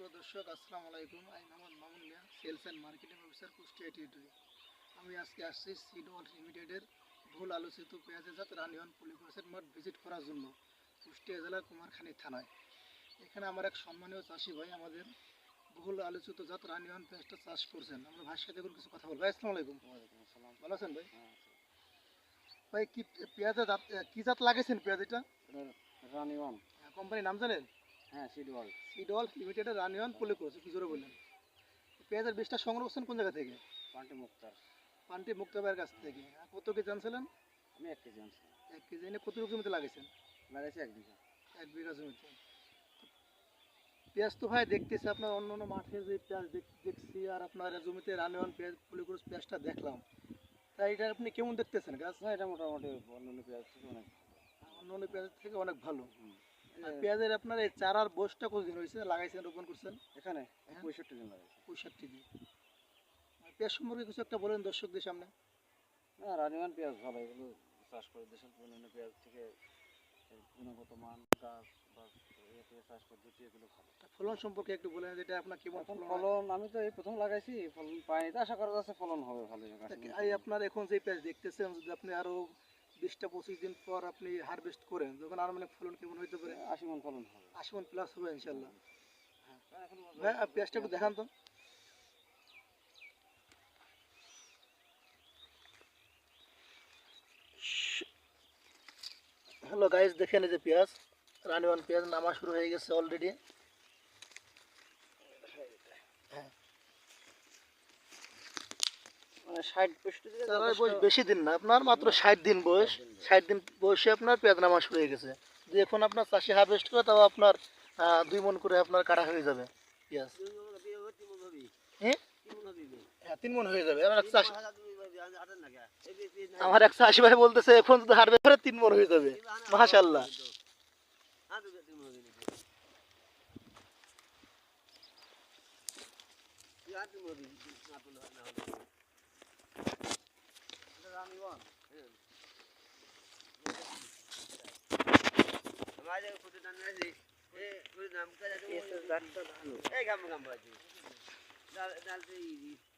সুপ্রিয় দর্শক আসসালামু আলাইকুম। আমি Mohammad Mamun Mia sales and marketing officer Kushtia territory আমি আজকে আসছি সিডওয়াল লিমিটেডের ভুল আলোচিত পেঁয়াজের জাত রানিয়ন পলিক্রসের মাঠ ভিজিট করার জন্য কুষ্টিয়া জেলার কুমারখালী থানায়। এখানে আমার এক সম্মানীয় চাষি ভাই আমাদের বহুল আলোচিত জাত রানিয়ন পেঁয়াজটা চাষ করছেন। আমরা ভাইয়ের সাথে করে কিছু কথা বলব। ভাই আসসালামু আলাইকুম। ভালো আছেন ভাই? ভাই কি পেঁয়াজের জাত কি জাত লাগিয়েছেন পেঁয়াজ এটা? রানি ওয়ান কোম্পানির নাম জানেন? হ্যাঁ সিডওয়াল সিডওয়াল লিমিটেডের রানিয়ন পলিক্রস কি জোরে বললেন? পেঁয়াজের বীজটা সংগ্রহ কোন জায়গা থেকে? পান্টি মুক্তার। পান্টি মুক্তাবের কাছ থেকে। কত কেজি জানছিলেন আমি এক কেজি আনছি এক কেজি এনে কত জমিতে লাগিয়েছেন? লাগাইছি এক বিঘা। এক বিঘা জমিতে। পেঁয়াজ তো ভাই দেখতেছি আপনার অন্য অন্য মাঠে যে পেঁয়াজ দেখছি আর আপনার জমিতে রানিয়ন পেঁয়াজ পলিক্রস পেঁয়াজটা দেখলাম। তাই এটা আপনি কেমন দেখতেছেন গাছ? না এটা মোটামুটি অন্যান্য পেঁয়াজ থেকে অনেক অন্য অন্য পেঁয়াজ থেকে অনেক ভালো। পেঁয়াজের আপনার এই চারার বয়সটা কতদিন হয়েছে? লাগাইছেন রোপণ করছেন? এখানে হ্যাঁ। পঁয়ষট্টি দিন লাগাইছি পঁয়ষট্টি দিন। পেঁয়াজ সম্পর্কে কিছু একটা বলেন দর্শকদের সামনে। না রানি ওয়ান পেঁয়াজ ভালো এগুলো চাষ করে দেশের অন্যান্য পেঁয়াজ থেকে গুণগত মান গাছ বা চাষ পদ্ধতি এগুলো ভালো। ফলন সম্পর্কে একটু বলেন যেটা আপনার কেমন ফলন? আমি তো এই প্রথম লাগাইছি ফলন পাইনি তো আশা করা যাচ্ছে ফলন হবে ভালো আপনার এখন যে পেঁয়াজ দেখতেছেন যদি আপনি আরও বিশটা পঁচিশ দিন পর আপনি হারভেস্ট করেন তখন আর মানে ফলন কেমন হইতে পারে? আশি মন ফলন হবে। আশি মন প্লাস হবে ইনশাল্লাহ আর পেঁয়াজটা একটু দেখান তো। হ্যালো গাইজ দেখেন এই যে পেঁয়াজ রানিওয়ান পেঁয়াজ নামা শুরু হয়ে গেছে অলরেডি বেশি দিন না আপনার মাত্র ষাট দিন বয়স। ষাট দিন বয়সে আপনার নামা শুরু হয়ে গেছে। এখন আপনার চাষি হারভেস্ট করে তাও আপনার দুই করে আপনার কাটা হয়ে যাবে। হ্যাঁ? হ্যাঁ, তিন হয়ে যাবে। আমার একশো আশি ভাই বলতেছে এখন যদি করে তিন মন হয়ে যাবে। মাশাল্লাহ Eu não o se você está fazendo isso. Eu não sei se está fazendo isso. Eu não sei se você isso.